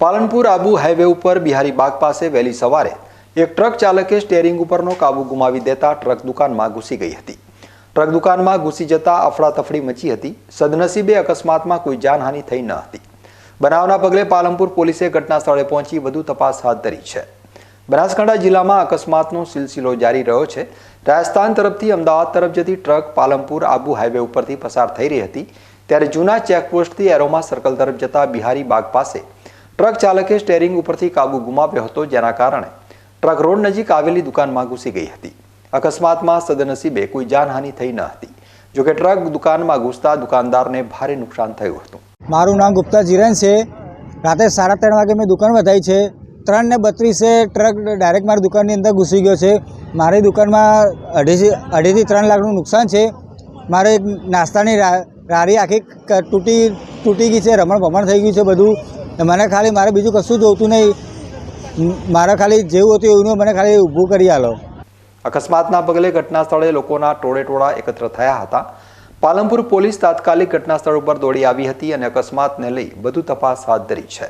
Palanpur Abu highway ઉપર બિહારી બાગ પાસે વહેલી સવારે એક ટ્રક ચાલકે સ્ટેરિંગ ઉપરનો કાબુ ગુમાવી દેતા ટ્રક દુકાનમાં ઘૂસી ગઈ હતી. ટ્રક દુકાનમાં ઘૂસી જતા અફડાતફડી મચી હતી. સદનસીબે અકસ્માતમાં કોઈ જાનહાનિ થઈ ન હતી. બનાવના પગલે પાલનપુર પોલીસે ઘટના સ્થળે પહોંચી વધુ તપાસ હાથ ધરી છે. બનાસકાંઠા જિલ્લામાં અકસ્માતનો સિલસિલો જારી રહ્યો છે. રાજસ્થાન તરફથી અમદાવાદ તરફ જતી ટ્રક પાલનપુર આબુ હાઈવે ઉપરથી પસાર થઈ રહી હતી. ત્યારે જૂના ચેકપોસ્ટથી એરોમા સર્કલ તરફ જતા બિહારી બાગ પાસે ટ્રક ચાલકે સ્ટેરિંગ ઉપરથી કાબુ ગુમાવ્યો હતો જેના કારણે ટ્રક રોડ નજીક આવેલી દુકાનમાં ઘૂસી ગઈ હતી. અકસ્માતમાં સદનસીબે કોઈ જાનહાનિ થઈ ન હતી. જોકે ટ્રક દુકાનમાં ઘૂસતા દુકાનદારને ભારે નુકસાન થયું હતું. મારું નામ ગુપ્તા જીરન છે. રાતે સાડા ત્રણ વાગે મેં દુકાન વધારી છે. ત્રણ ને બત્રીસે ટ્રક ડાયરેક્ટ મારી દુકાનની અંદર ઘૂસી ગયો છે. મારી દુકાનમાં અઢીથી અઢીથી ત્રણ લાખનું નુકસાન છે. મારે નાસ્તાની રારી આખી તૂટી તૂટી ગઈ છે. રમણ ભમણ થઈ ગયું છે બધું. મને ખાલી મારે બીજું કશું જોતું નહીં. મારે ખાલી જેવું હતું એવું મને ખાલી ઊભું કરી આલો. અકસ્માતના પગલે ઘટના સ્થળે લોકોના ટોળે ટોળા એકત્ર થયા હતા. પાલનપુર પોલીસ તાત્કાલિક ઘટના સ્થળ ઉપર દોડી આવી હતી અને અકસ્માતને લઈ વધુ તપાસ હાથ ધરી છે.